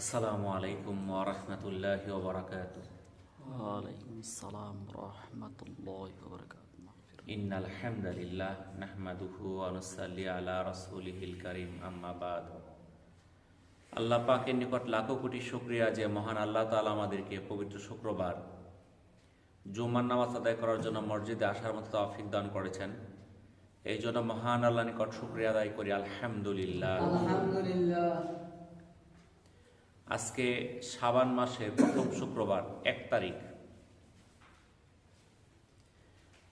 আসসালামু আলাইকুম ওরহমতুল্লাহ ওবরাকাত ওয়ালাইকুম আসসালাম রহমতুল্লাহ বরকাত ইন আলহামদুলিল্লাহ নাহমাদুহু আনুসাল্লি আলা রসুলিহিল করিম আম্মা বাদ। আল্লাহ পাকের নিকট লাখো কোটি শুক্রিয়া যে মহান আল্লাহ তাআলা আমাদেরকে পবিত্র শুক্রবার জুম্মার নামাজ আদায় করার জন্য মসজিদে আসার মতো তৌফিক দান করেছেন। এই জন্য মহান আল্লাহ নিকট শুক্রিয়া আদায় করি আলহামদুলিল্লাহ। আলহামদুলিল্লাহ। আজকে শাবান মাসের প্রথম শুক্রবার, এক তারিখ।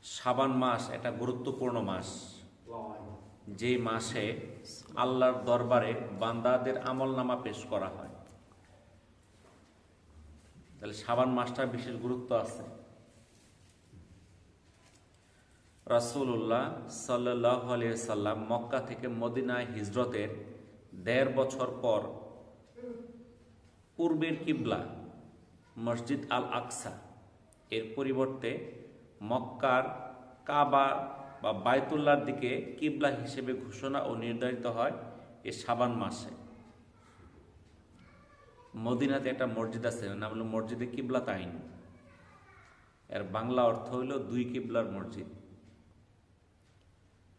শাবান মাস একটা গুরুত্বপূর্ণ মাস। যে মাসে আল্লাহর দরবারে বান্দাদের আমল নামা পেশ করা হয়। তাহলে শাবান মাসটার বিশেষ গুরুত্ব আছে। রাসূলুল্লাহ সাল্লাহ আলিয়া সাল্লাম মক্কা থেকে মদিনায় হিজরতের দেড় বছর পর পূর্বের কিবলা, মসজিদ আল আকসা এর পরিবর্তে মক্কার কাবা বা বায়তুল্লার দিকে কিবলা হিসেবে ঘোষণা ও নির্ধারিত হয় এ সাবান মাসে। মদিনাতে একটা মসজিদ আছে নাম হলো মসজিদে কিবলা তাইন। এর বাংলা অর্থ হইল দুই কিবলার মসজিদ।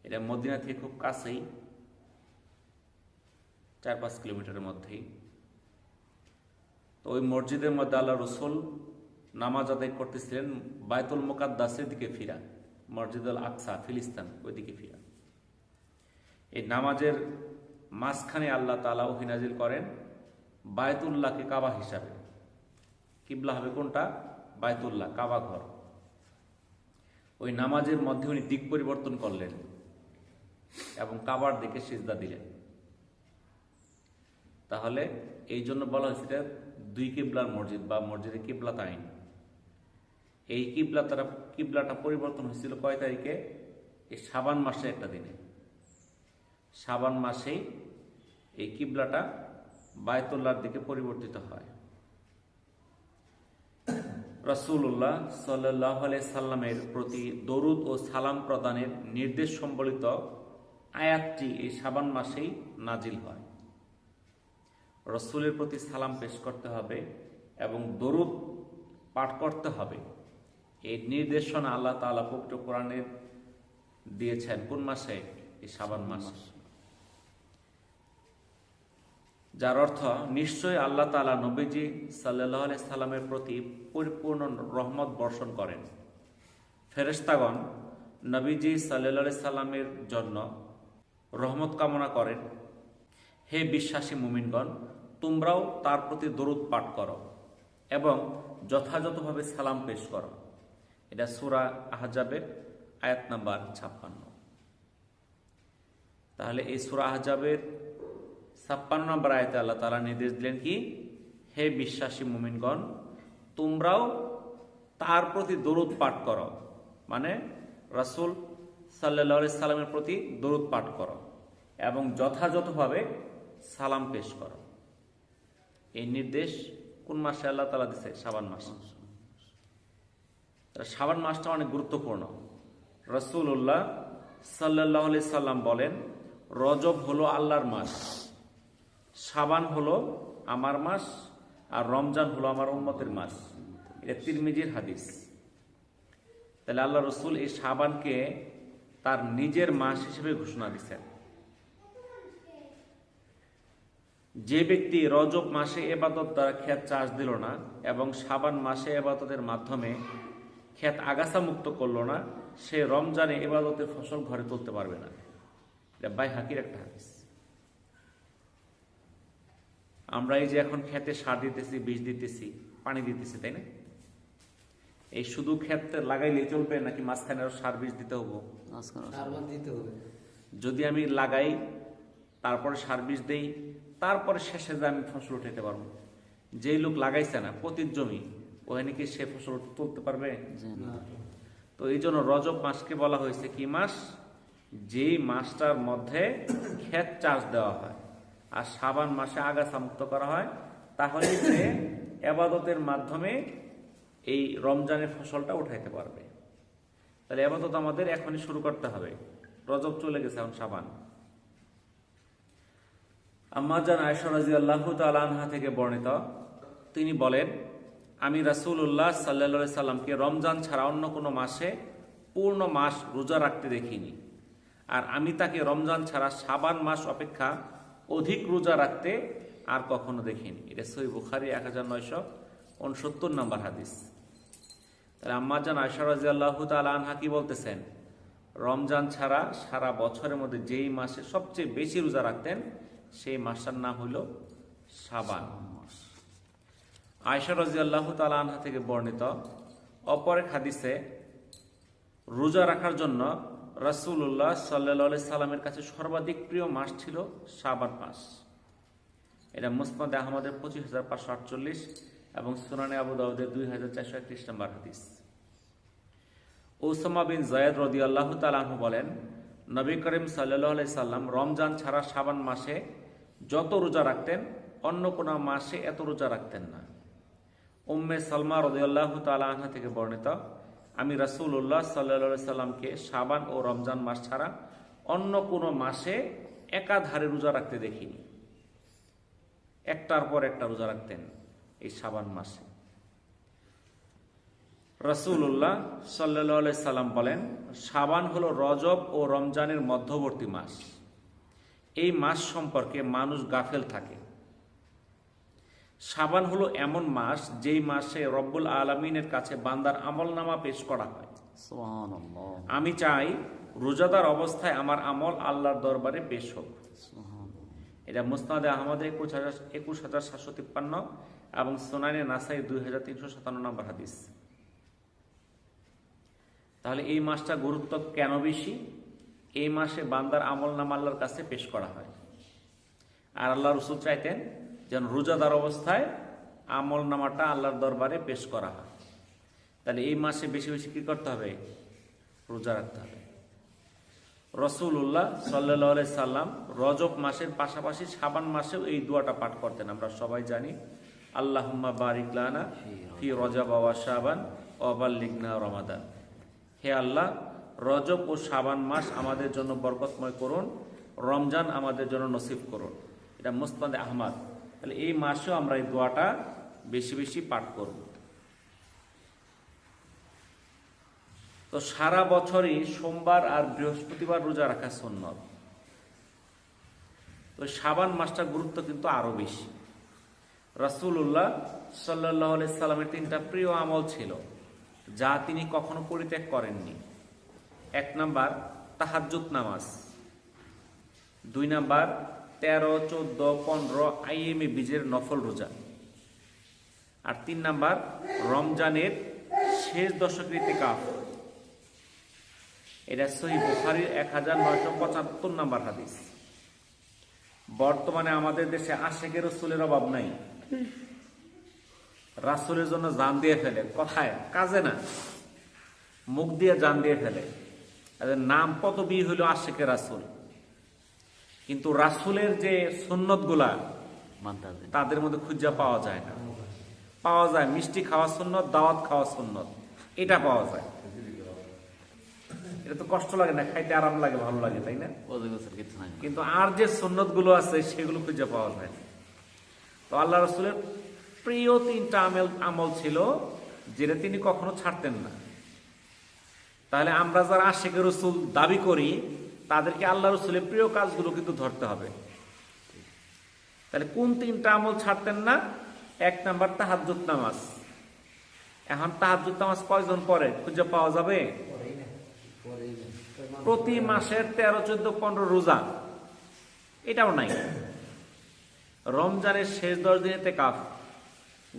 এটা মদিনা থেকে খুব কাছেই, চার পাঁচ কিলোমিটারের মধ্যেই। তো ওই মসজিদের মধ্যে আল্লাহ রসুল নামাজ আদায় করতেছিলেন বায়তুল মোকাদ্দাসের দিকে ফিরা, মসজিদুল আকসা, ফিলিস্তান, ওইদিকে ফিরা। এই নামাজের মাঝখানে আল্লাহ তালা ওহিনাজিল করেন বায়তুল্লাহকে কাবা হিসাবে। কিবলা হবে কোনটা? বায়তুল্লাহ কাবা ঘর। ওই নামাজের মধ্যে উনি দিক পরিবর্তন করলেন এবং কাবার দিকে সিজদা দিলেন। তাহলে এই জন্য বলা হয়েছে দুই কিবলার মসজিদ বা মসজিদে কিবলা তাইন। এই কিবলা তারা, কিবলাটা পরিবর্তন হয়েছিল কয় তারিখে? এই সাবান মাসে একটা দিনে। সাবান মাসেই এই কিবলাটা বায়তুল্লার দিকে পরিবর্তিত হয়। রসুল্লাহ সাল্লাহ সাল্লামের প্রতি দরুদ ও সালাম প্রদানের নির্দেশ সম্বলিত আয়াতটি এই সাবান মাসেই নাজিল হয়। রসুলের প্রতি সালাম পেশ করতে হবে এবং দরুদ পাঠ করতে হবে। এই নির্দেশনা আল্লাহ তালা পবিত্র কোরআনের দিয়েছেন কোন মাসে? এই সাবান মাসে। যার অর্থ নিশ্চয়ই আল্লাহ তালা নবীজি সাল্লাহ সাল্লামের প্রতি পরিপূর্ণ রহমত বর্ষণ করেন। ফেরেস্তাগণ নবীজি সাল্লাহ সাল্লামের জন্য রহমত কামনা করেন। হে বিশ্বাসী মুমিনগণ তোমরাও তার প্রতি দরুদ পাঠ করো এবং যথাযথভাবে সালাম পেশ করো। এটা সুরা আহজাবের আয়াত নাম্বার ছাপ্পান্ন। তাহলে এই সুরা আহজাবের ছাপ্পান্ন নম্বর আয়তে আল্লাহ তালা নির্দেশ দিলেন কি? হে বিশ্বাসী মুমিনগণ, তোমরাও তার প্রতি দরুদ পাঠ করো। মানে রাসুল সাল্লাহ সাল্লামের প্রতি দরুদ পাঠ করো এবং যথাযথভাবে সালাম পেশ করো। এই নির্দেশ কোন মাসে আল্লাহ তালা দিছে? সাবান মাস। সাবান মাসটা অনেক গুরুত্বপূর্ণ। রসুল্লাহ সাল্লাহ সাল্লাম বলেন, রজব হলো আল্লাহর মাস সাবান হলো আমার মাস, আর রমজান হলো আমার উম্মতের মাস। এটা তিরমিজির হাদিস। তাহলে আল্লাহ রসুল এই সাবানকে তার নিজের মাস হিসেবে ঘোষণা দিচ্ছেন যে ব্যক্তি রজব মাসে এবাদত দ্বারা ক্ষেত চাষ দিল না এবং সাবান মাসে এবাদতের মাধ্যমে ক্ষেত আগাছা মুক্ত করল না সে রমজানে এবাদতের ফসল ঘরে তুলতে পারবে না। এটা বাই হাকির একটা হাদিস। আমরা এই যে এখন খেতে সার দিতেছি বীজ দিতেছি পানি দিতেছি তাই না? এই শুধু ক্ষেত্রে লাগাইলে চলবে নাকি মাঝখানে আরও সার বীজ দিতে হব? সারবাদ দিতে হবে। যদি আমি লাগাই তারপরে সার বীজ দেই তারপরে শেষে যে আমি ফসল উঠাইতে পারব। যেই লোক লাগাইছে না প্রতির জমি ওখানে কি সে ফসল তুলতে পারবে? না। তো এই জন্য রজব মাসকে বলা হয়েছে কি মাস? যেই মাসটার মধ্যে ক্ষেত চাষ দেওয়া হয় আর সাবান মাসে আগাছা মুক্ত করা হয় তাহলে সে এবাদতের মাধ্যমে এই রমজানের ফসলটা উঠাইতে পারবে। তাহলে এবাদত আমাদের এখনই শুরু করতে হবে। রজব চলে গেছে এখন সাবান। আম্মাজান আয়সা রাজি আল্লাহ তালানহা থেকে বর্ণিত, তিনি বলেন, আমি রাসূলুল্লাহ সাল্লা সাল্লামকে রমজান ছাড়া অন্য কোনো মাসে পূর্ণ মাস রোজা রাখতে দেখিনি। আর আমি তাকে রমজান ছাড়া সাবান মাস অপেক্ষা অধিক রোজা রাখতে আর কখনো দেখিনি। এটা সই বুখারি এক হাজার নয়শো উনসত্তর নম্বর হাদিস। তাহলে আম্মাজান আয়সা রাজি আল্লাহ তালানহা কি বলতেছেন? রমজান ছাড়া সারা বছরের মধ্যে যেই মাসে সবচেয়ে বেশি রোজা রাখতেন সেই মাসটার নাম হলো সাবান আয়সা রাজি আল্লাহ আনহা থেকে বর্ণিত অপর এক হাদিসে রোজা রাখার জন্য রাসূলুল্লাহ সাল্লাহ সাল্লামের কাছে সর্বাধিক প্রিয় মাস ছিল সাবান মাস। এটা মুসনাদ আহমদের পঁচিশ হাজার পাঁচশো আটচল্লিশ এবং সুনানে আবু দাউদের দুই হাজার চারশো একত্রিশ নম্বর হাদিস। ওসমা বিন জয়েদ রদি আল্লাহ তালাহু বলেন নবী করিম সাল্লাহ সাল্লাম রমজান ছাড়া সাবান মাসে যত রোজা রাখতেন, অন্য কোনো মাসে এত রোজা রাখতেন না। উম্মে সালমা রদিয়াল্লাহ তালাহা থেকে বর্ণিত, আমি রাসূলুল্লাহ সাল্লাহ সাল্লামকে সাবান ও রমজান মাস ছাড়া অন্য কোনো মাসে একাধারে রোজা রাখতে দেখিনি। একটার পর একটা রোজা রাখতেন এই সাবান মাসে। রসুল্লাহ সাল্লাহ সাল্লাম বলেন সাবান হলো রজব ও রমজানের মধ্যবর্তী মাস। এই মাস সম্পর্কে মানুষ গাফেল থাকে। সাবান হলো এমন মাস যেই মাসে রব্বুল আলমিনের কাছে বান্দার আমল নামা পেশ করা হয়। আমি চাই রোজাদার অবস্থায় আমার আমল আল্লাহর দরবারে পেশ হোক। এটা মুসনাদে আহমদ একুশ হাজার একুশ হাজার সাতশো তিপ্পান্ন এবং সোনানি নাসাই দুই হাজার তিনশো সাতান্ন নম্বর হাদিস। তাহলে এই মাসটা গুরুত্ব কেন বেশি? এই মাসে বান্দার আমল নাম আল্লাহর কাছে পেশ করা হয়। আর আল্লাহ রসুল চাইতেন যেন রোজাদার অবস্থায় আমল নামাটা আল্লাহর দরবারে পেশ করা হয়। তাহলে এই মাসে বেশি বেশি কি করতে হবে? রোজা রাখতে হবে। রসুল্লাহ সাল্লাহ সাল্লাম রজব মাসের পাশাপাশি সাবান মাসেও এই দোয়াটা পাঠ করতেন। আমরা সবাই জানি, আল্লাহুম্মা বারিক লানা ফি রজব ওয়া শাবান ওয়াবাল্লিগনা রমাদান। হে আল্লাহ, রজব ও সাবান মাস আমাদের জন্য বরকতময় করুন, রমজান আমাদের জন্য নসিব করুন। এটা মুস্তাদ আহমদ। তাহলে এই মাসেও আমরা এই দোয়াটা বেশি বেশি পাঠ করব। তো সারা বছরই সোমবার আর বৃহস্পতিবার রোজা রাখা সুন্নত। তো সাবান মাসটার গুরুত্ব কিন্তু আরও বেশি। রাসূলুল্লাহ সাল্লাহ সাল্লামের তিনটা প্রিয় আমল ছিল। যা তিনি কখনো পরিত্যাগ করেননি। এক নাম্বার, তাহাজ্জুদ নামাজ। দুই নাম্বার, তেরো, চোদ্দ, পনেরো আইএমএ বীজের নফল রোজা। আর তিন নাম্বার, রমজানের শেষ দশকৃতি কাফ এটা সহি বুখারির এক হাজার নয়শো পঁচাত্তর নাম্বার হাদিস। বর্তমানে আমাদের দেশে আশেকের রসুলের অভাব নাই। রাসুলের জন্য জান দিয়ে ফেলে। কথায়, কাজে না। মুখ দিয়ে জান দিয়ে ফেলে। নাম পদবি হইল আশেকে রাসুল। কিন্তু রাসুলের যে সুন্নতগুলা তাদের মধ্যে খুঁজা পাওয়া যায় না। পাওয়া যায় মিষ্টি খাওয়া সুন্নত, দাওয়াত খাওয়া সুন্নত। এটা পাওয়া যায়। এটা তো কষ্ট লাগে না, খাইতে আরাম লাগে, ভালো লাগে, তাই না? কিন্তু আর যে সুন্নতগুলো আছে, সেগুলো খুঁজে পাওয়া যায়। তো আল্লাহ রসুলের প্রিয় তিনটা আমল আমল ছিল, যেটা তিনি কখনো ছাড়তেন না। তাহলে আমরা যারা আশেকের রসুল দাবি করি, তাদেরকে আল্লাহ রসুলের প্রিয় কাজগুলো কিন্তু ধরতে হবে। তাহলে কোন তিনটা আমল ছাড়তেন না? এক নাম্বার তাহাজ্জুদ নামাজ। এখন তাহাজ্জুদ নামাজ কয়জন পরে খুঁজে পাওয়া যাবে? প্রতি মাসের তেরো, চোদ্দ, পনেরো রোজা। এটাও নাই। রমজানের শেষ দশ দিনেতে কাফ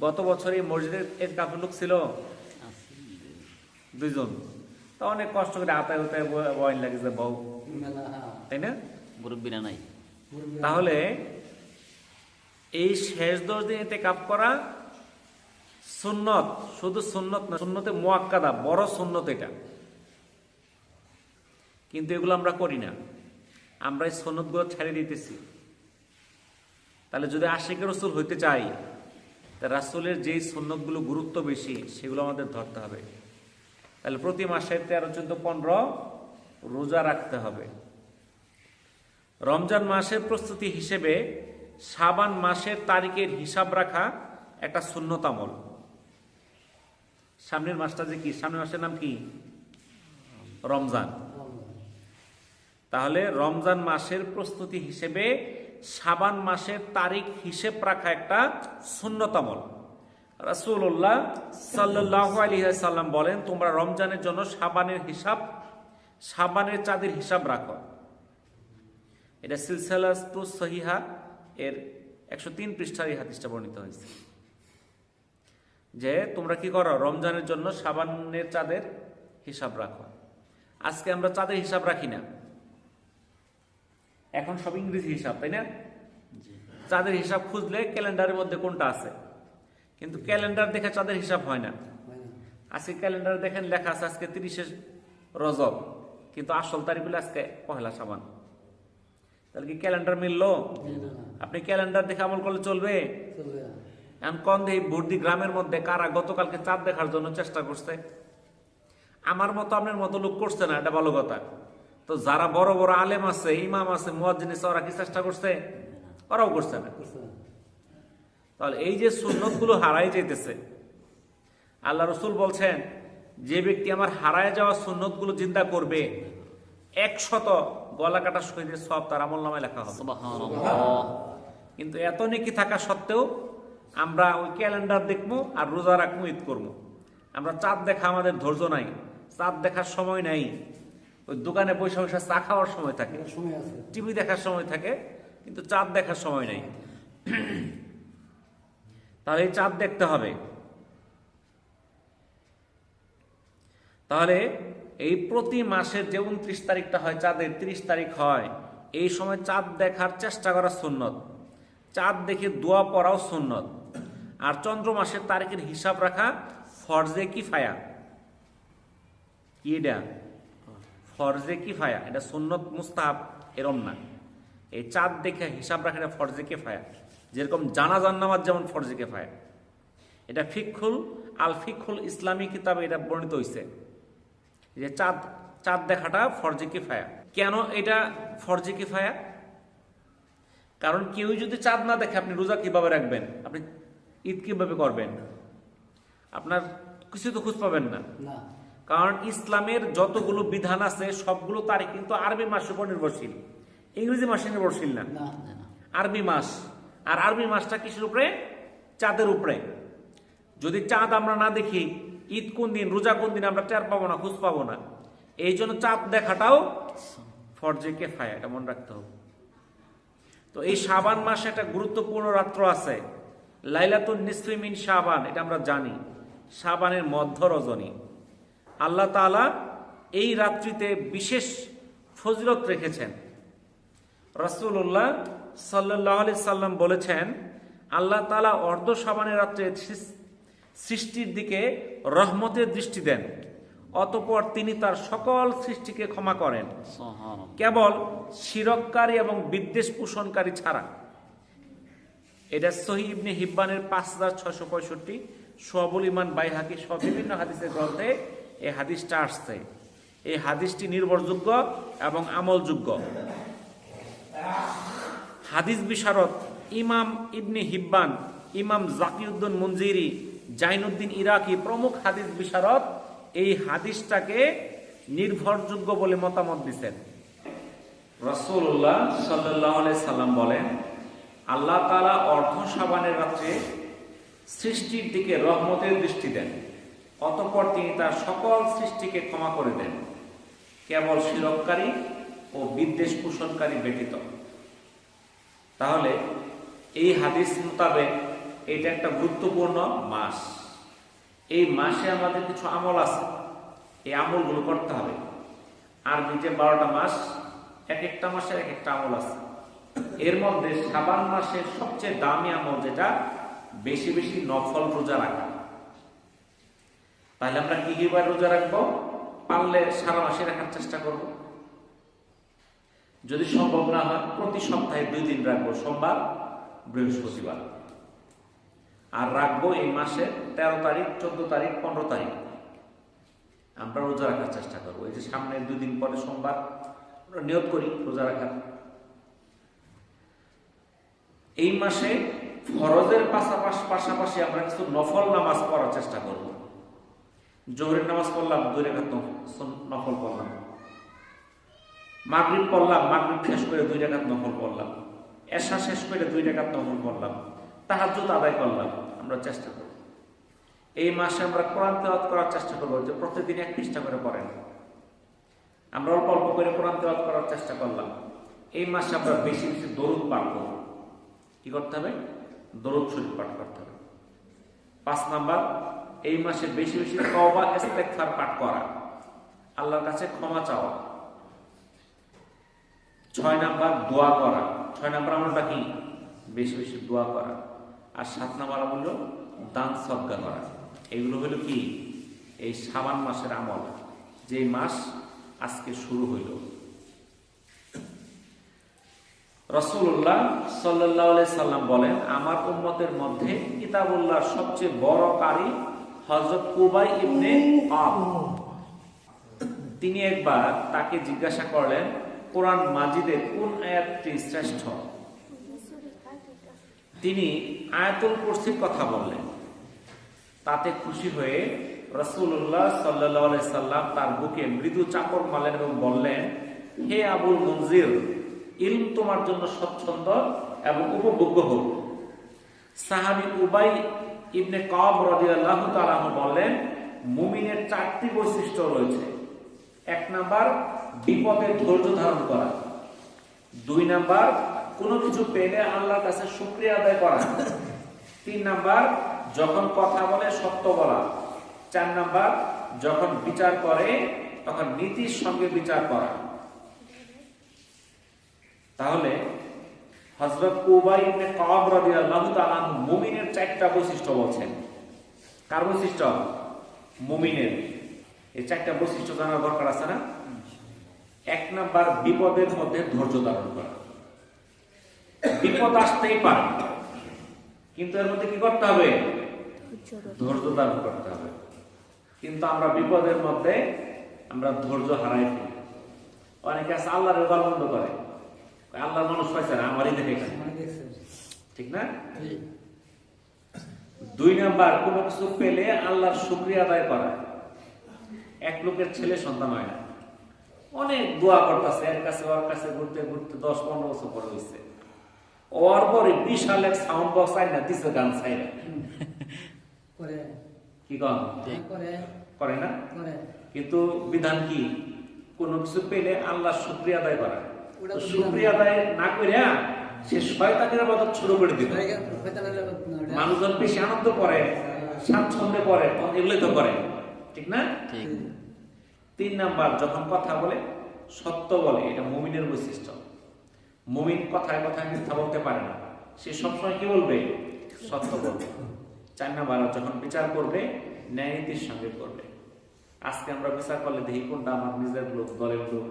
গত বছর এই মসজিদের এর কাফ লোক ছিল দুইজন। তা অনেক কষ্ট করে আতায় উতায় বয়ন লাগে যে বউ তাই না? মুরব্বীরা নাই। তাহলে এই শেষ দশ দিন এতে কাপ করা সুন্নত শুধু সুন্নত না সুন্নতে মোয়াক্কাদা বড় সুন্নত এটা। কিন্তু এগুলো আমরা করি না। আমরা এই সন্ন্যতগুলো ছেড়ে দিতেছি। তাহলে যদি আশেখ রসুল হইতে চাই তা রাসুলের যেই সন্ন্যতগুলো গুরুত্ব বেশি, সেগুলো আমাদের ধরতে হবে। তাহলে প্রতি মাসে তেরো, চোদ্দ, পনেরো রোজা রাখতে হবে। রমজান মাসের প্রস্তুতি হিসেবে সাবান মাসের তারিখের হিসাব রাখা একটা শূন্যতামল সামনের মাসটা যে কি? সামনের মাসের নাম কি? রমজান। তাহলে রমজান মাসের প্রস্তুতি হিসেবে সাবান মাসের তারিখ হিসেব রাখা একটা শূন্যতামল রাসূলুল্লাহ সাল্লাহ আলী সাল্লাম বলেন, তোমরা রমজানের জন্য সাবানের হিসাব, সাবানের চাঁদের হিসাব রাখো। এটা সিলসিলাতু সহিহা এর একশো তিন পৃষ্ঠার এই বর্ণিত হয়েছে। যে তোমরা কি করো, রমজানের জন্য সাবানের চাঁদের হিসাব রাখো। আজকে আমরা চাঁদের হিসাব রাখি না। এখন সব ইংরেজি হিসাব তাই না? চাঁদের হিসাব খুঁজলে ক্যালেন্ডারের মধ্যে কোনটা আছে? কিন্তু ক্যালেন্ডার দেখে চাঁদের হিসাব হয় না। আজকে ক্যালেন্ডার দেখেন লেখা আছে আজকে তিরিশে রজব কিন্তু আসল তারিখ হলো আজকে পহেলা সাবান তাহলে কি ক্যালেন্ডার মিললো? আপনি ক্যালেন্ডার দেখে আমল করলে চলবে? এখন কন দেই ভর্তি গ্রামের মধ্যে কারা গতকালকে চাঁদ দেখার জন্য চেষ্টা করছে? আমার মতো আপনার মতো লোক করছে না এটা ভালো কথা। তো যারা বড় বড় আলেম আছে ইমাম আছে মুয়াজ্জিন আছে ওরা কি চেষ্টা করছে? ওরাও করছে না। তাহলে এই যে সুন্নতগুলো হারাই যেতেছে আল্লাহ রসুল বলছেন যে ব্যক্তি আমার হারায় যাওয়া সুন্নতগুলো চিন্তা করবে একশত গলা কাটা শহীদের সব তার আমল নামায় লেখা হবে। কিন্তু এত নেকি থাকা সত্ত্বেও আমরা ওই ক্যালেন্ডার দেখব আর রোজা রাখব ঈদ করব আমরা চাঁদ দেখা আমাদের ধৈর্য নাই চাঁদ দেখার সময় নাই। ওই দোকানে বসে বসে চা খাওয়ার সময় থাকে। আছে। টিভি দেখার সময় থাকে কিন্তু চাঁদ দেখার সময় নেই। তাহলে এই চাঁদ দেখতে হবে। তাহলে এই প্রতি মাসের যে উনত্রিশ তারিখটা হয় চাঁদের তিরিশ তারিখ হয় এই সময় চাঁদ দেখার চেষ্টা করা সুন্নত। চাঁদ দেখে দোয়া পড়াও সুন্নত। আর চন্দ্র মাসের তারিখের হিসাব রাখা ফরজে কিফায়া। কি এটা? ফরজে কি কিফায়া, এটা সুন্নত মুস্তাহাব, এরম না। এই চাঁদ দেখে হিসাব রাখা এটা ফরজে কেফায়া। যেরকম জানাজান নামাজ যেমন ফরজে কেফায়া। এটা ফিক্ষুল আল ফিক্ষুল ইসলামী কিতাবে এটা বর্ণিত হয়েছে যে চাঁদ চাঁদ দেখাটা ফরজে কিফায়া। কেন এটা ফরজে কিফায়া? কারণ কেউ যদি চাঁদ না দেখে, আপনি রোজা কীভাবে রাখবেন? আপনি ঈদ কীভাবে করবেন? আপনার কিছু তো খোঁজ পাবেন না। কারণ ইসলামের যতগুলো বিধান আছে সবগুলো তারিখ কিন্তু আরবি মাসের উপর নির্ভরশীল। ইংরেজি মাসে নির্ভরশীল না। আরবি মাস। আর আরবি মাসটা কিসের উপরে? চাঁদের উপরে। যদি চাঁদ আমরা না দেখি ঈদ কোন দিন রোজা কোন দিন আমরা টের পাবো না খোঁজ পাবো না। এই জন্য চাঁদ দেখাটাও ফরজে কেফায় এটা মনে রাখতে হবে। তো এই সাবান মাসে একটা গুরুত্বপূর্ণ রাত্র আছে লাইলাতুন নিসফিমিন সাবান এটা আমরা জানি। সাবানের মধ্য রজনী। আল্লাহ তাআলা এই রাত্রিতে বিশেষ ফজিলত রেখেছেন। রাসূলুল্লাহ সাল্লাহ আলি সাল্লাম বলেছেন আল্লাহ তালা অর্ধ সাবানের রাত্রে সৃষ্টির দিকে রহমতের দৃষ্টি দেন অতপর তিনি তার সকল সৃষ্টিকে ক্ষমা করেন। কেবল শিরককারী এবং বিদ্বেষ পোষণকারী ছাড়া। এটা সহি ইবনে হিব্বানের পাঁচ হাজার ছশো পঁয়ষট্টি সোয়াবুল ইমান বাইহাকি সহ বিভিন্ন হাদিসের গ্রন্থে এই হাদিসটা আসছে। এই হাদিসটি নির্ভরযোগ্য এবং আমলযোগ্য। হাদিস বিশারদ ইমাম ইবনে হিব্বান, ইমাম জাকিউদ্দিন মঞ্জিরি জাইনুদ্দিন ইরাকি প্রমুখ হাদিস বিশারদ এই হাদিসটাকে নির্ভরযোগ্য বলে মতামত দিচ্ছেন রসুল্লাহ সাল্লাহ সাল্লাম বলেন, আল্লাহ তালা অর্ধ সাবানের রাত্রে সৃষ্টির দিকে রহমতের দৃষ্টি দেন। অতঃপর তিনি তার সকল সৃষ্টিকে ক্ষমা করে দেন। কেবল শিরককারী ও বিদ্বেষ পোষণকারী ব্যতীত। তাহলে এই হাদিস মোতাবেক এটা একটা গুরুত্বপূর্ণ মাস। এই মাসে আমাদের কিছু আমল আছে। এই আমলগুলো করতে হবে। আর যে বারোটা মাস, এক একটা মাসের এক একটা আমল আছে। এর মধ্যে সাবান মাসের সবচেয়ে দামি আমল যেটা, বেশি বেশি নফল রোজা রাখা। তাহলে আমরা কি কি বার রোজা রাখব? পারলে সারা মাসে রাখার চেষ্টা করব। যদি সম্ভব না হয়, প্রতি সপ্তাহে দুই দিন রাখব, সোমবার, বৃহস্পতিবার। আর রাখব এই মাসে তেরো তারিখ, চোদ্দ তারিখ, পনেরো তারিখ। আমরা রোজা রাখার চেষ্টা করব। এই যে সামনে দুই দিন পরে সোমবার, আমরা নিয়োগ করি রোজা রাখার। এই মাসে ফরজের পাশাপাশি পাশাপাশি আমরা কিছু নফল নামাজ পড়ার চেষ্টা করব। জোহরের নামাজ পড়লাম, দুই রেখাত নফল পড়লাম। মাগরিব পড়লাম, মাগরিব শেষ করে দুই রেখাত নফল পড়লাম। এশা শেষ করে দুই রেখাত নফল পড়লাম। তাহাজ্জুদ আদায় করলাম, আমরা চেষ্টা করব। এই মাসে আমরা কোরআন তেলাওয়াত করার চেষ্টা করব যে প্রতিদিন এক পৃষ্ঠা করে পড়েন। আমরা অল্প অল্প করে কোরআন তেলাওয়াত করার চেষ্টা করলাম। এই মাসে আমরা বেশি বেশি দরুদ পাঠ করব। কি করতে হবে? দরুদ শরীফ পাঠ করতে হবে। পাঁচ নাম্বার এই মাসে বেশি বেশি ইস্তেগফার পাঠ করা। আল্লাহর কাছে ক্ষমা চাওয়া। ছয় নাম্বার দোয়া করা। ছয় নাম্বার আমলটা কি? বেশি বেশি দোয়া করা। আর সাত নাম্বার আমল দান সদ্গা করা। এগুলো হলো কি? এই সাবান মাসের আমল। যে মাস আজকে শুরু হইল। রসুল্লাহ সাল্লাহ সাল্লাম বলেন, আমার উম্মতের মধ্যে কিতাবুল্লাহ সবচেয়ে বড় কারি হজরত কুবাই ইবনে তিনি একবার তাকে জিজ্ঞাসা করলেন, কোরআন মাজিদের কোন আয়াতটি শ্রেষ্ঠ? তিনি আয়াতুল কুরসির কথা বললেন। তাতে খুশি হয়ে রসুল্লাহ সাল্লাহ সাল্লাম তার বুকে মৃদু চাকর মারলেন এবং বললেন, হে আবুল মঞ্জির ইলম তোমার জন্য স্বচ্ছন্দ এবং উপভোগ্য হোক। সাহাবি উবাই ইবনে কব রাদিয়াল্লাহু তাআলা বললেন, মুমিনের চারটি বৈশিষ্ট্য রয়েছে। এক নাম্বার, বিপদে ধৈর্য ধারণ করা। দুই নাম্বার, কোনো কিছু পেলে আল্লাহর কাছে শুক্রিয়া আদায় করা। তিন নাম্বার, যখন কথা বলে সত্য বলা। চার নাম্বার, যখন বিচার করে, তখন নীতির সঙ্গে বিচার করা। তাহলে হজরত উবাই ইবনে কাব রাদিয়াল্লাহু তাআলা মুমিনের চারটা বৈশিষ্ট্য বলছেন। কার বৈশিষ্ট্য? মুমিনের। এই চারটা বৈশিষ্ট্য জানার দরকার আছে না? এক নাম্বার, বিপদের মধ্যে ধৈর্য ধারণ করা। বিপদ আসতেই পারে, কিন্তু এর মধ্যে কি করতে হবে? ধৈর্য ধারণ করতে হবে। কিন্তু আমরা বিপদের মধ্যে আমরা ধৈর্য হারাই ফেলি। অনেকে আছে আল্লাহর এবার বন্ধ করে। আল্লাহর মানুষ পাইছে না আমারই দেখে ঠিক না? দুই নাম্বার কোনো কিছু পেলে আল্লাহর শুক্রিয়া আদায় করা। এক লোকের ছেলে সন্তান হয় না। অনেক দোয়া করতেছে এর কাছে ওর কাছে ঘুরতে ঘুরতে দশ পনেরো বছর পরে হয়েছে ওর পরে বিশাল এক সাউন্ড বক্স আই না দিছে গান চাই না কি কন? করে। করে না? কিন্তু বিধান কি? কোনো কিছু পেলে আল্লাহ শুক্রিয়া আদায় করা। ওটা তো তো শুক্রিয়া আদায় না করে সে শয়তানের মদত শুরু করে দিবে মানুষজন বেশি আনন্দ করে স্বাচ্ছন্দ্যে করে তখন তো করে। ঠিক না? ঠিক। তিন নাম্বার যখন কথা বলে সত্য বলে এটা মুমিনের বৈশিষ্ট্য। মুমিন কথায় কথায় মিথ্যা বলতে পারে না। সে সবসময় কি বলবে? সত্য বলবে। চার নাম্বার যখন বিচার করবে ন্যায় নীতির সঙ্গে করবে। আজকে আমরা বিচার করলে দেখি কোনটা আমার নিজের লোক দলের লোক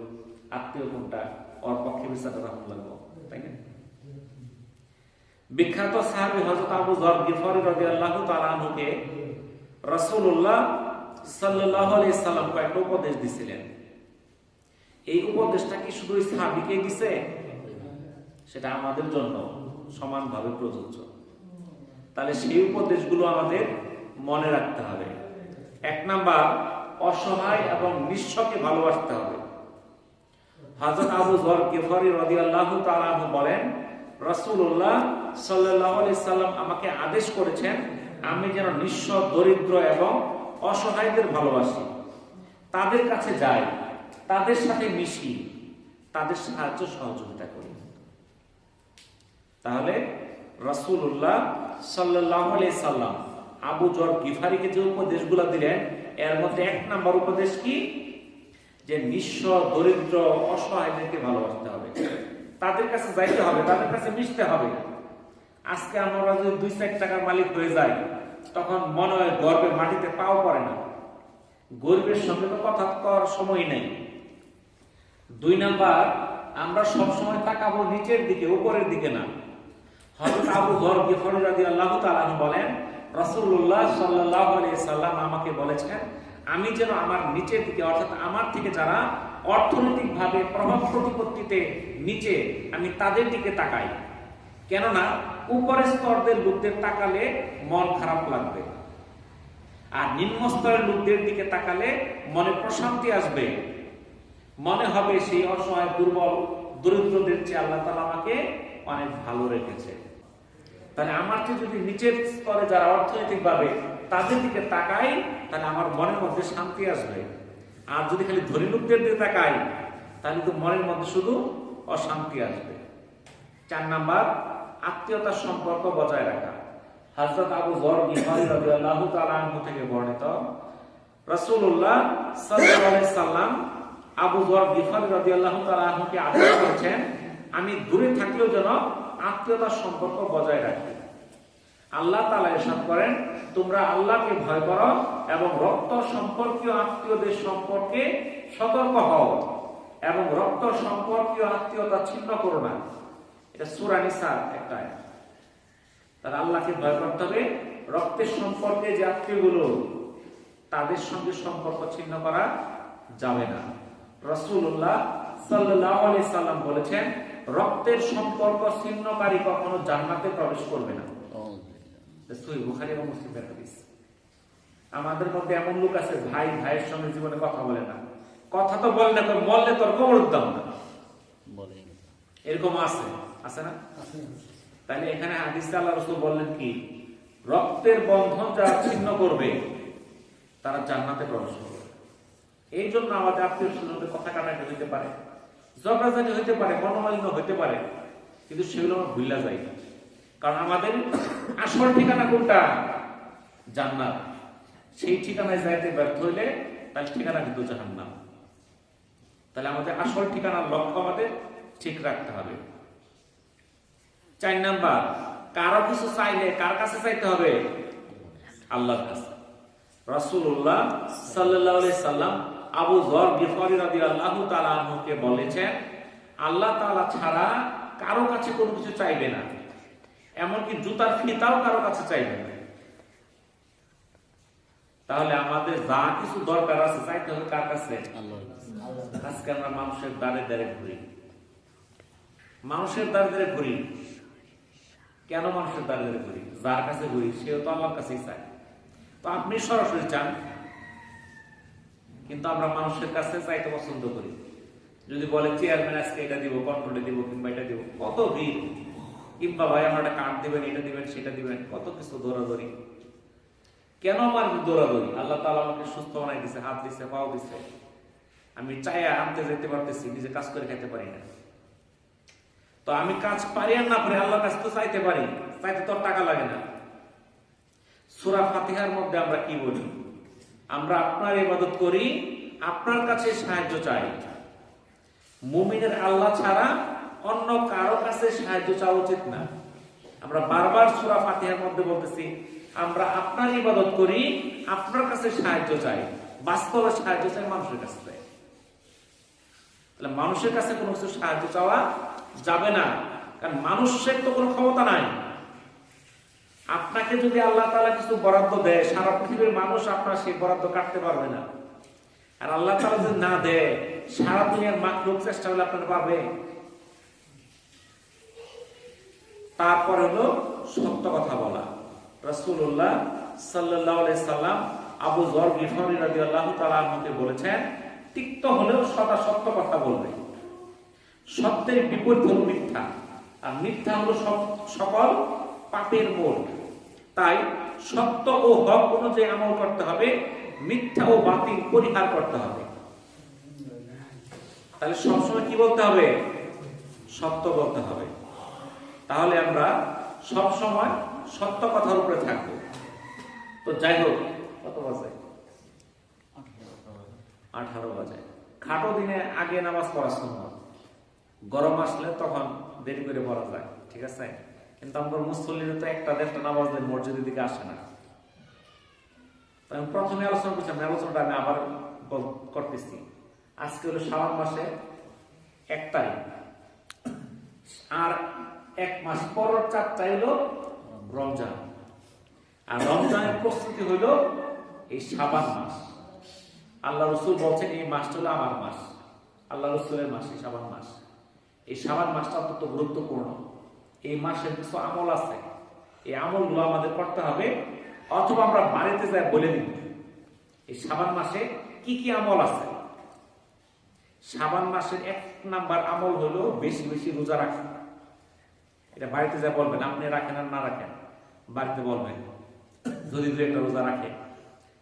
আত্মীয় কোনটা? ওর পক্ষে তখন লাগবো, তাই না? বিখ্যাত সাহাবী হযরত আবু যর গিফারি রাদিয়াল্লাহু তাআলা আনহুকে রাসূলুল্লাহ সাল্লাল্লাহু আলাইহি সাল্লাম উপদেশ দিছিলেন। এই উপদেশটা কি শুধু সাহাবীকে দিছে? সেটা আমাদের জন্য সমানভাবে প্রযোজ্য। তাহলে সেই উপদেশগুলো আমাদের মনে রাখতে হবে। এক নাম্বার, অসহায় এবং নিঃস্বকে ভালোবাসতে হবে। হাজরত আবু জর গেফারি রাদিয়াল্লাহু তাআলা আনহু বলেন আলাইহি সাল্লাম আমাকে আদেশ করেছেন, আমি যেন নিঃস্ব, দরিদ্র এবং অসহায়দের ভালোবাসি। তাদের কাছে যাই, তাদের সাথে মিশি, তাদের সাহায্য সহযোগিতা করি। তাহলে রাসূলুল্লাহ সাল্লাল্লাহু আলাইহি সাল্লাম আবু জর গিফারিকে যে উপদেশগুলো দিলেন, এর মধ্যে এক নাম্বার উপদেশ কি? যে নিঃস্ব, দরিদ্র, অসহায়দেরকে ভালোবাসতে হবে। তাদের কাছে যাইতে হবে, তাদের কাছে মিশতে হবে। আজকে আমরা যদি দুই চার টাকার মালিক হয়ে যাই, তখন মনে হয় গর্বে মাটিতে পাও পড়ে না। গরিবের সঙ্গে তো কথা করার সময় নেই। দুই নাম্বার, আমরা সব সময় তাকাবো নিচের দিকে, উপরের দিকে না। হযরত আবু যর গিফারি আনহু বলেন, রাসূলুল্লাহ সাল্লাল্লাহু আলাইহি সাল্লাম আমাকে বলেছেন আমি যেন আমার নিচের দিকে, অর্থাৎ আমার থেকে যারা অর্থনৈতিকভাবে প্রভাব প্রতিপত্তিতে নিচে, আমি তাদের দিকে তাকাই। কেননা, উপরের স্তরদের লোকদের তাকালে মন খারাপ লাগবে। আর নিম্ন স্তরের লোকদের দিকে তাকালে মনে প্রশান্তি আসবে। মনে হবে সেই অসহায়, দুর্বল, দরিদ্রদের চেয়ে আল্লাহ তালা আমাকে অনেক ভালো রেখেছে। তাহলে আমার চেয়ে যদি নিচের স্তরে যারা অর্থনৈতিক ভাবে তাদের দিকে তাকাই, তাহলে আমার মনের মধ্যে শান্তি আসবে। আর যদি খালি ধনী লোকদের দিকে তাকাই, তাহলে তো মনের মধ্যে শুধু অশান্তি আসবে। চার নাম্বার, আত্মীয়তার সম্পর্ক বজায় রাখা। হযরত আবু গিফারি রাদিয়াল্লাহু তাআলা থেকে বর্ণিত, রাসূলুল্লাহ সাল্লাম আবু যর গিফারি রাদিয়াল্লাহু তাআলা আদেশ করেছেন আমি দূরে থাকলেও যেন আত্মীয়তার সম্পর্ক বজায় রাখি। আল্লাহ তাআলা ইরশাদ করেন, তোমরা আল্লাহকে ভয় করো এবং রক্ত সম্পর্কীয় আত্মীয়দের সম্পর্কে সতর্ক হও এবং রক্ত সম্পর্কীয় আত্মীয়তা ছিন্ন করো না। এটা একটা। তাহলে আল্লাহকে ভয় করতে হবে, রক্তের সম্পর্কে যে আত্মীয়গুলো, তাদের সঙ্গে সম্পর্ক ছিন্ন করা যাবে না। রসুল্লাহ সাল্লাহ সাল্লাম বলেছেন, রক্তের সম্পর্ক ছিন্নকারী কখনো জান্নাতে প্রবেশ করবে না। সহি বুখারী এবং মুসলিমের হাদিস। আমাদের মধ্যে এমন লোক আছে ভাই ভাইয়ের সঙ্গে জীবনে কথা বলে না। কথা তো বলে না তোর বললে তোর কবর দাম না। এরকম আছে? আছে না? আছে। তাহলে এখানে হাদিসে আল্লাহ রসুল বললেন কি রক্তের বন্ধন যারা ছিন্ন করবে তারা জান্নাতে প্রবেশ করবে। এই জন্য আমাদের আত্মীয় স্বজনদের কথা কাটাকাটি হইতে পারে ঝগড়াঝাটি হইতে পারে মনোমালিন্য হইতে পারে কিন্তু সেগুলো আমরা ভুললা যাই না। কারণ আমাদের আসল ঠিকানা কোনটা? জান্নাত। সেই ঠিকানায় যাইতে ব্যর্থ হইলে তার ঠিকানা কিন্তু জাহান্নাম। তাহলে আমাদের আসল ঠিকানার লক্ষ্য আমাদের ঠিক রাখতে হবে। চার নাম্বার, কারও কিছু চাইলে কার কাছে চাইতে হবে? আল্লাহর কাছে। রাসূলুল্লাহ সাল্লাল্লাহু সাল্লাম আবু যর বলেছেন, আল্লাহ তাআলা ছাড়া কারও কাছে কোনো কিছু চাইবে না। এমনকি জুতার ফিতাও কারও কাছে চাইবে না। তাহলে আমাদের যা কিছু দরকার আছে চাইতে হবে কার কাছে? আজকে আমরা মানুষের দ্বারে দ্বারে ঘুরি। মানুষের দ্বারে দ্বারে ঘুরি। কেন মানুষের দ্বারে দ্বারে ঘুরি? যার কাছে ঘুরি সেও তো আমার কাছেই চায়। তো আপনি সরাসরি চান। কিন্তু আমরা মানুষের কাছে চাইতে পছন্দ করি। যদি বলে চেয়ারম্যান আজকে এটা দিব কন্ট্রোলে দিব কিংবা এটা দিব। কত ভিড়। কিংবা ভাই আমার একটা কার্ড দিবেন, এটা দিবেন, সেটা দিবেন, কত কিছু দৌড়াদৌড়ি। কেন আমার দৌড়াদৌড়ি? আল্লাহ তাআলা আমাকে সুস্থ বানাই দিছে, হাত দিছে, পাও দিছে। আমি চাইয়া আনতে যেতে পারতেছি, নিজে কাজ করে খেতে পারি না। তো আমি কাজ পারি আর না পারি, আল্লাহর কাছে তো চাইতে পারি। চাইতে তোর টাকা লাগে না। সুরা ফাতিহার মধ্যে আমরা কি বলি? আমরা আপনার ইবাদত করি, আপনার কাছে সাহায্য চাই। মুমিনের আল্লাহ ছাড়া অন্য কারও কাছে সাহায্য চাওয়া উচিত না। আমরা বারবার সুরা ফাতিহার মধ্যে বলতেছি, আমরা আপনার ইবাদত করি, আপনার কাছে সাহায্য চাই, বাস্তবে সাহায্য চাই মানুষের কাছে তাহলে মানুষের কাছে কোনো কিছু সাহায্য চাওয়া যাবে না, কারণ মানুষের তো কোনো ক্ষমতা নাই। আপনাকে যদি আল্লাহ তালা কিছু বরাদ্দ দেয়, সারা পৃথিবীর মানুষ আপনার সেই বরাদ্দ কাটতে পারবে না। আর আল্লাহ তাআলা যদি না দেয়, সারা দুনিয়ার মাকলুক চেষ্টা হলে আপনার পাবে তারপর হলো সত্য কথা বলা। সাল্লাল্লাহু সাল্লাম আবু যর গিফারি বলেছেন, তিক্ত হলেও সদা সত্য কথা বলবে। সত্যের বিপরীত হল মিথ্যা। আর মিথ্যা হলো সকল পাপের মূল তাই সত্য ও হক অনুযায়ী আমল করতে হবে, মিথ্যা ও বাতিল পরিহার করতে হবে। তাহলে সবসময় কি বলতে হবে? সত্য বলতে হবে। তাহলে আমরা সব সময় সত্য কথার উপরে থাকব। তো যাই হোক, কত বাজে? আঠারো বাজে। খাটো দিনে আগে নামাজ পড়া সম্ভব। গরম আসলে তখন দেরি করে পড়া যায়, ঠিক আছে? কিন্তু আমরা মুসল্লিরা তো একটা দেড়টা নামাজ মসজিদের দিকে আসে না। আমি প্রথমে আলোচনা করছিলাম এই আলোচনাটা আমি আবার করতেছি। আজকে হলো শ্রাবণ মাসে এক তারিখ। আর এক মাস পর চারটা হলো রমজান। আর রমজানের প্রস্তুতি হলো এই সাবান মাস। আল্লাহ রসুল বলছেন, এই মাসটা হলো আমার মাস। আল্লাহ রসুলের মাস, এই সাবান মাস। এই সাবান মাসটা অত্যন্ত গুরুত্বপূর্ণ। এই মাসের কিছু আমল আছে। এই আমলগুলো আমাদের করতে হবে। অথবা আমরা বাড়িতে যাই বলে দিব এই সাবান মাসে কি কি আমল আছে? সাবান মাসের এক নাম্বার আমল হলো বেশি বেশি রোজা রাখা। এটা বাড়িতে যা বলবেন, আপনি রাখেন আর না রাখেন, বাড়িতে বলবেন। যদি দু একটা রোজা রাখে।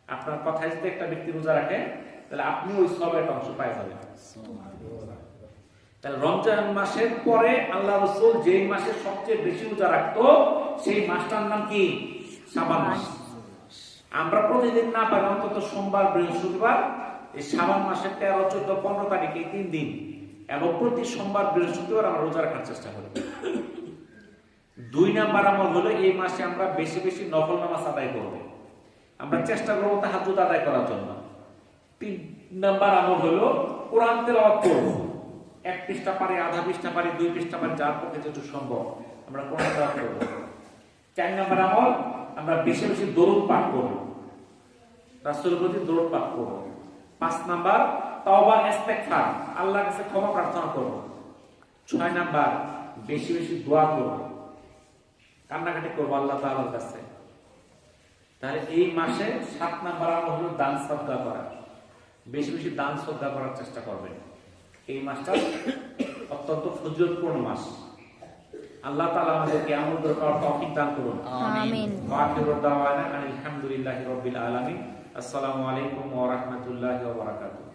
আপনার কথায় যদি একটা ব্যক্তি রোজা রাখে, তাহলে আপনি ওই সব একটা অংশ পাই যাবেন। তাহলে রমজান মাসের পরে আল্লাহ রসুল যেই মাসে সবচেয়ে বেশি রোজা রাখতো, সেই মাসটার নাম কি? সাবান মাস। আমরা প্রতিদিন না পারি, অন্তত সোমবার, বৃহস্পতিবার, এই সাবান মাসের তেরো, চোদ্দ, পনেরো তারিখে এই তিন দিন। এবং প্রতি সোমবার, বৃহস্পতিবার আমরা রোজা রাখার চেষ্টা করি। দুই নাম্বার আমল হলো এই মাসে আমরা বেশি বেশি নফল নামাজ আদায় করব। আমরা চেষ্টা করব তাহাজুদ আদায় করার জন্য। তিন নাম্বার আমল হলো কোরআন তেলাওয়াত করব। এক পৃষ্ঠা পারি আধা পৃষ্ঠা পারি দুই পৃষ্ঠা পারি যার পক্ষে যেটুকু সম্ভব আমরা কোরআন তেলাওয়াত করব। চার নাম্বার আমল, আমরা বেশি বেশি দরুদ পাঠ করব। রাসূলের প্রতি দরুদ পাঠ করব। পাঁচ নাম্বার তওবা ইস্তেগফার, আল্লাহর কাছে ক্ষমা প্রার্থনা করব। ছয় নাম্বার, বেশি বেশি দোয়া করব। কান্নাকাটি করব আল্লাহ তাআলার কাছে। তাহলে এই মাসে সাত নাম্বার আমল হলো দান শ্রদ্ধা করা। বেশি বেশি দান শ্রদ্ধা করার চেষ্টা করবেন। এই মাসটা অত্যন্ত ফজিলতপূর্ণ মাস। আল্লাহ তাআলা আমাদেরকে আমল করার তৌফিক দান করুন। আমিন। আলহামদুলিল্লাহি রাব্বিল আলামিন। আসসালামু আলাইকুম ওয়া রাহমাতুল্লাহি ওয়া বারাকাতুহু।